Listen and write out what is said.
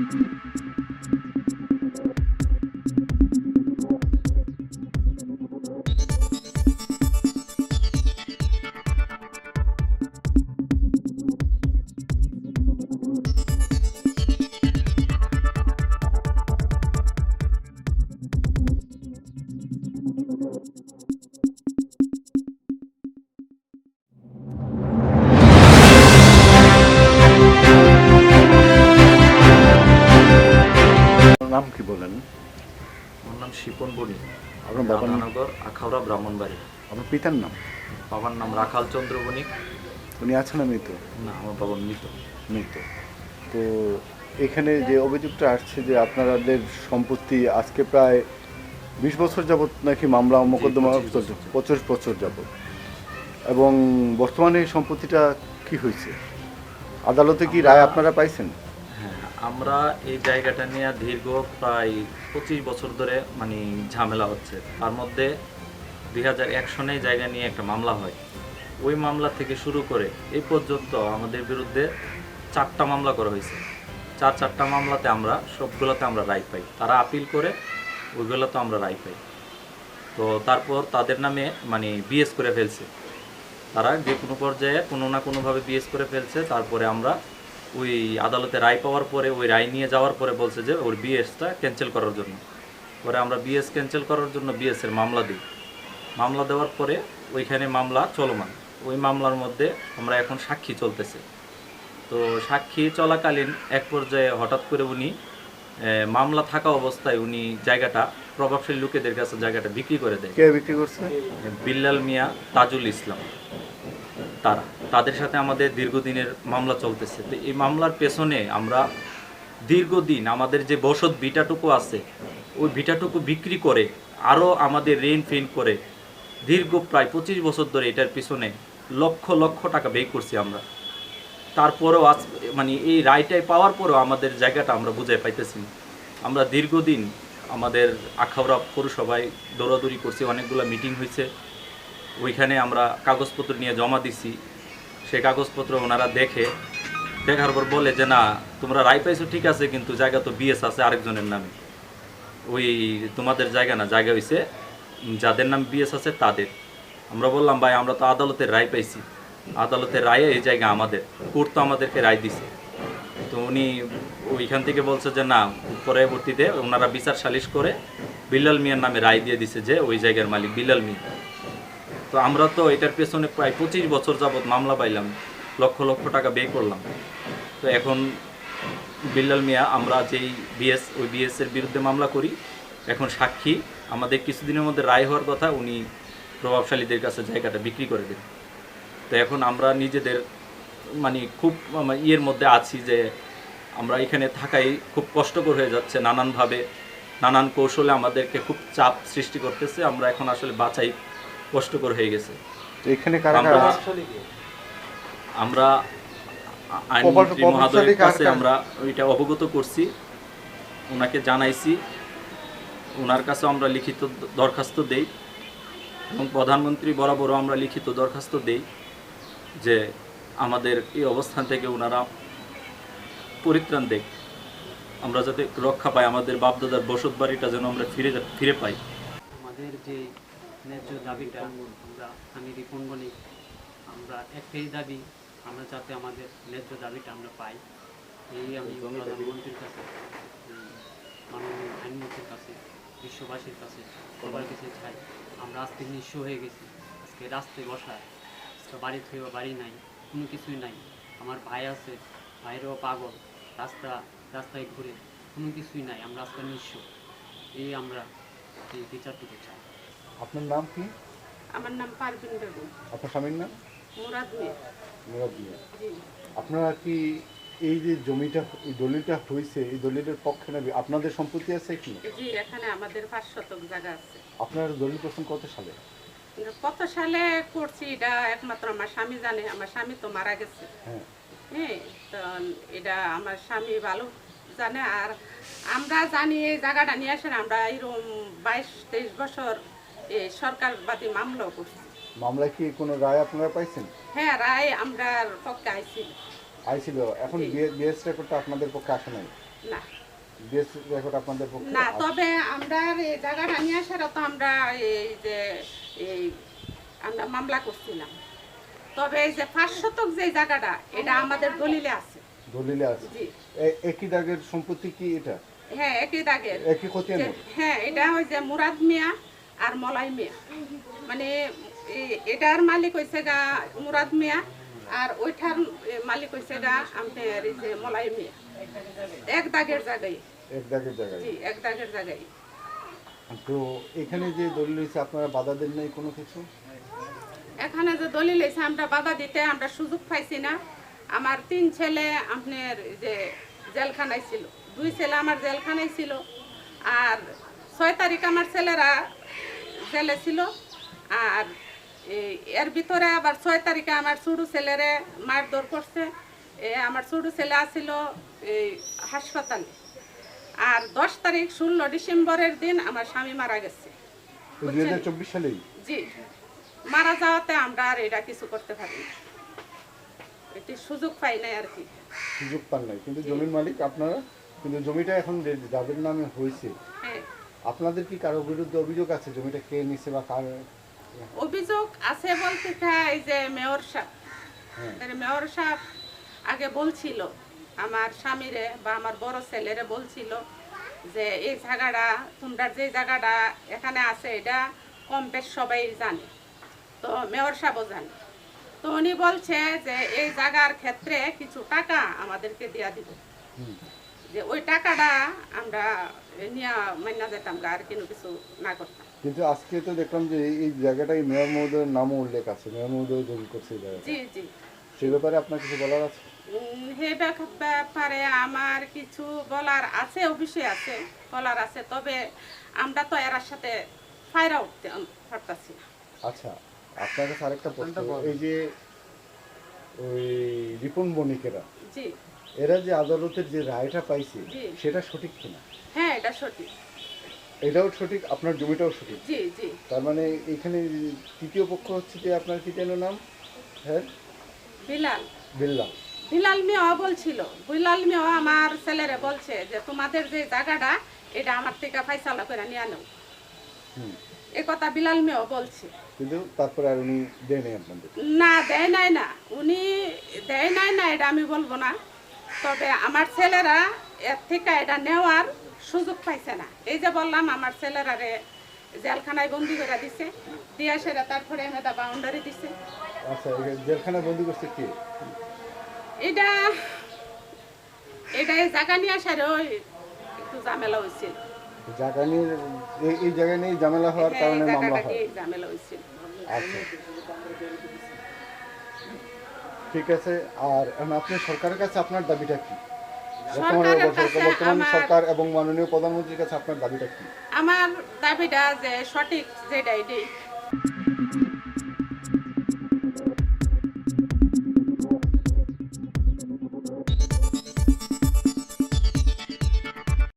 Mm-hmm. নাম কি বলেন? আমার নাম শিপন বণি আপনার বাবার নাম? রাধানগর আখাউড়া ব্রাহ্মণবাড়ি। আপনার পিতার নাম? বাবার নাম রাখাল চন্দ্র বণিক। উনি আছেন না মৃত? না আমার বাবা মৃত। মৃত। তো এখানে যে অভিযোগটা আসছে যে আপনাদের সম্পত্তি আজকে প্রায় বিশ বছর যাবৎ নাকি মামলা ও মোকদ্দমা 25 চলছে বছর। পঁচিশ বছর যাবত এবং বর্তমানে এই সম্পত্তিটা কি হয়েছে? আদালতে কি রায় আপনারা পাইছেন? আমরা এই জায়গাটা নিয়ে দীর্ঘ প্রায় পঁচিশ বছর ধরে মানে ঝামেলা হচ্ছে। তার মধ্যে দুই হাজার এক সনে জায়গা নিয়ে একটা মামলা হয়। ওই মামলা থেকে শুরু করে এই পর্যন্ত আমাদের বিরুদ্ধে চারটা মামলা করা হয়েছে। চার চারটা মামলাতে আমরা, সবগুলোতে আমরা রায় পাই। তারা আপিল করে, ওইগুলোতে আমরা রায় পাই। তো তারপর তাদের নামে মানে বিএস করে ফেলছে। তারা যে কোনো পর্যায়ে কোনো না কোনোভাবে বিএস করে ফেলছে। তারপরে আমরা ওই আদালতে রায় পাওয়ার পরে ওই রায় নিয়ে যাওয়ার পরে বলছে যে ওর বিএসটা ক্যান্সেল করার জন্য। পরে আমরা বিএস ক্যান্সেল করার জন্য বিএস এর মামলা দিই। মামলা দেওয়ার পরে ওইখানে মামলা চলমান। ওই মামলার মধ্যে আমরা এখন সাক্ষী চলতেছে। তো সাক্ষী চলাকালীন এক পর্যায়ে হঠাৎ করে উনি মামলা থাকা অবস্থায় উনি জায়গাটা প্রভাবশালী লোকেদের কাছে জায়গাটা বিক্রি করে দেয়। কে বিক্রি করছে? বিল্লাল মিয়া তাজুল ইসলাম। তারা। তাদের সাথে আমাদের দীর্ঘদিনের মামলা চলতেছে। তো এই মামলার পেছনে আমরা দীর্ঘদিন আমাদের যে বসত ভিটাটুকু আছে, ওই ভিটাটুকু বিক্রি করে, আরও আমাদের ঋণ ফিন করে দীর্ঘ প্রায় পঁচিশ বছর ধরে এটার পিছনে লক্ষ লক্ষ টাকা ব্যয় করছি আমরা। তারপরেও আজ মানে এই রায়টাই পাওয়ার পরেও আমাদের জায়গাটা আমরা বুঝে পাইতেছি। আমরা দীর্ঘদিন আমাদের আখাউড়া পৌরসভায় দৌড়াদৌড়ি করছি, অনেকগুলো মিটিং হয়েছে ওইখানে আমরা কাগজপত্র নিয়ে জমা দিছি। সেই কাগজপত্র ওনারা দেখে, দেখার পর বলে যে, না, তোমরা রায় পাইছো, ঠিক আছে, কিন্তু জায়গা তো বিএস আছে আরেকজনের নামে। ওই তোমাদের জায়গা না, জায়গা হয়েছে যাদের নাম বিএস আছে তাদের। আমরা বললাম, ভাই, আমরা তো আদালতের রায় পাইছি। আদালতের রায়ে এই জায়গা আমাদের। কোর্ট তো আমাদেরকে রায় দিছে। তো উনি ওইখান থেকে বলছে যে, না, পরবর্তীতে ওনারা বিচার সালিশ করে বিল্লাল মিয়ার নামে রায় দিয়ে দিছে যে, ওই জায়গার মালিক বিল্লাল মিয়া। তো আমরা তো এটার পেছনে প্রায় পঁচিশ বছর যাবত মামলা পাইলাম, লক্ষ লক্ষ টাকা ব্যয় করলাম। তো এখন বিল্লাল মিয়া, আমরা যেই বিএস, ওই বিএস এর বিরুদ্ধে মামলা করি, এখন সাক্ষী, আমাদের কিছুদিনের মধ্যে রায় হওয়ার কথা উনি প্রভাবশালীদের কাছে জায়গাটা বিক্রি করে দেন। তো এখন আমরা নিজেদের মানে খুব মানে ইয়ের মধ্যে আছি যে আমরা এখানে থাকাই খুব কষ্টকর হয়ে যাচ্ছে নানানভাবে, নানান কৌশলে আমাদেরকে খুব চাপ সৃষ্টি করতেছে, আমরা এখন আসলে বাঁচাই কষ্টকর হয়ে গেছে। এখানে কারা আমরা কারা আমরা আইনমন্ত্রী মহোদয়ের কাছে আমরা ওইটা অবগত করছি। ওনাকে জানাইছি। ওনার কাছে আমরা লিখিত দরখাস্ত দেই। এবং প্রধানমন্ত্রী বরাবরও আমরা লিখিত দরখাস্ত দেই যে আমাদের এই অবস্থান থেকে ওনারা পরিত্রাণ দেয় আমরা যাতে রক্ষা পাই আমাদের বাপদাদার বসত বাড়িটা যেন আমরা ফিরে ফিরে পাই। আমাদের যে ন্যায্য দাবিটা আমরা আমি রিপন বণিক আমরা একটাই দাবি আমরা যাতে আমাদের ন্যায্য দাবিটা আমরা পাই। এই আমি প্রধানমন্ত্রীর কাছে মাননীয় আইনমন্ত্রীর কাছে বিশ্ববাসীর কাছে সবার কাছে চাই। আমরা আজকে নিঃস্ব হয়ে গেছি। আজকে রাস্তায় বসায় আজকে বাড়ি থেকে বাড়ি নাই কোনো কিছুই নাই। আমার ভাই আছে ভাইয়েরও পাগল রাস্তা রাস্তায় ঘুরে কোনো কিছুই নাই। আমরা আজকে নিঃস্ব। এই আমরা এই বিচারটুকু চাই। আপনার নাম কি? আমার নাম পারভিন বেগম। আপনার স্বামীর নাম? মুরাদ মিয়া। মুরাদ মিয়া। জি। আপনারা কি এই যে জমিটা এই দলিলটা হয়েছে এই দলিলের পক্ষে না আপনাদের সম্পত্তি আছে কি? জি এখানে আমাদের পাঁচ শতক জায়গা আছে। আপনার দলিল করছেন কত সালে? কত সালে করছি এটা একমাত্র আমার স্বামী জানে আমার স্বামী তো মারা গেছে। হ্যাঁ। হ্যাঁ তো এটা আমার স্বামী ভালো জানে আর আমরা জানি এই জায়গাটা নিয়ে আসেন আমরা এরকম বাইশ তেইশ বছর এই সরকারবাদী মামলাও করছি। মামলায় কি কোনো রায় আপনারা পাইছেন? হ্যাঁ রায় আমরা পক্ষে আইছি। আইছিল। এখন বিএস রেকর্ডটা আপনাদের পক্ষে আসে নাই? না। বিএস রেকর্ড আপনাদের পক্ষে না তবে আমরা এই জায়গাটা নিয়ে আসার তো আমরা এই যে এই আমরা মামলা করছিলাম তবে এই যে পাঁচ শতক যে জায়গাটা এটা আমাদের দলিলে আছে। দলিলে আছে। একই দাগের সম্পত্তি কি এটা? হ্যাঁ একই দাগের। একই যে- হ্যাঁ এটা ওই যে মুরাদ মিয়া আর মলাই মিয়া। মানে এটার মালিক হয়েছে গা মুরাদ মিয়া আর ওইটার মালিক হয়েছে গা আপনার এই যে মলাই মিয়া। এক দাগের জায়গায়। এক দাগের জায়গায়। জি এক দাগের জায়গায়। তো এখানে যে দলিল হয়েছে আপনারা বাধা দেন নাই কোনো কিছু? এখানে যে দলিল এসে আমরা বাধা দিতে আমরা সুযোগ পাইছি না। আমার তিন ছেলে আপনার যে জেলখানায় ছিল। দুই ছেলে আমার জেলখানায় ছিল। আর ছয় তারিখ আমার ছেলেরা জেলে ছিল আর এর ভিতরে আবার ছয় তারিখে আমার ছোটো ছেলেরে মারধর করছে। আমার ছোটো ছেলে আসছিল এই হাসপাতালে। আর দশ তারিখ ষোলো ডিসেম্বরের দিন আমার স্বামী মারা গেছে। সালেই? জি। মারা যাওয়াতে আমরা আর এটা কিছু করতে পারি না। এটি সুযোগ পাই নাই আর কি। সুযোগ পান নাই। কিন্তু জমির মালিক আপনারা কিন্তু জমিটা এখন যাদের নামে হয়েছে হ্যাঁ। আপনাদের কি কারও বিরুদ্ধে অভিযোগ আছে? জমিটা কে নিছে বা কার? অভিযোগ আছে বলতে এই যে মেয়র সাহেব হ্যাঁ। মেয়র সাহেব আগে বলছিল আমার স্বামীরে বা আমার বড় ছেলেরে বলছিল যে এই জায়গাটা তোমরা যে জায়গাটা এখানে আছে এটা কম বেশ সবাই জানে। তো মেয়র সাহেবও জানে। তো উনি বলছে যে এই জায়গার ক্ষেত্রে কিছু টাকা আমাদেরকে দেওয়া দিবে। যে ওই টাকাটা আমরা নিয়ে মান্না যেতাম আর কোনো কিছু না করতাম। কিন্তু আজকে তো দেখলাম যে এই- জায়গাটাই মেয়র মহোদয়ের নামও উল্লেখ আছে মেয়র মহোদয় দলিল করছে জি জি। সেই ব্যাপারে আপনার কিছু বলার আছে? হে ব্যাপারে আমার কিছু বলার আছে অবশ্যই আছে বলার আছে তবে আমরা তো এরার সাথে ফায়রা উঠতে পারতাছি না। আচ্ছা আপনার কাছে আরেকটা প্রশ্ন এই যে ওই রিপন বণিকেরা জি। এরা যে আদালতের যে রায়টা পাইছে। সেটা সঠিক কিনা? হ্যাঁ এটা সঠিক। এটাও সঠিক আপনার জমিটাও সঠিক। জি জি। তার মানে এখানে তৃতীয় পক্ষ হচ্ছে যে আপনার কি যেন নাম? হ্যাঁ? বিলাল। বিল্লা। বিলাল মিয়াও বলছিল বিলাল মিয়াও আমার ছেলেরে বলছে যে তোমাদের যে জায়গাটা এটা আমার থেকে ফাইসালা করে নিয়ে নাও হুম। এ কথা বিলাল মিয়াও বলছে। কিন্তু তারপরে আর উনি দেয় নেই আপনাদের? না দেয় নাই না। উনি দেয় নাই না এটা আমি বলব না। তবে আমার ছেলেরা এর থেকে এটা নেওয়ার সুযোগ পাইছে না। এই যে বললাম আমার ছেলেরা রে জেলখানায় বন্দি করে দিছে। দিয়ে সেটা তারপরে মেদা বাউন্ডারি দিছে। আচ্ছা জেলখানায় বন্দি করছে কি? এটা এটা এই জায়গা নিয়ে আসার ওই একটু ঝামেলা হয়েছিল জায়গা নিয়ে এই- জায়গা নিয়ে ঝামেলা হওয়ার হ্যাঁ, কারণে মামলা হয়। আচ্ছা। ঠিক আছে আর আপনি সরকারের কাছে আপনার দাবিটা কি? বর্তমানে সরকার এবং মাননীয় প্রধানমন্ত্রীর কাছে আপনার দাবিটা কি? আমার দাবিটা যে সঠিক যেটা এটাই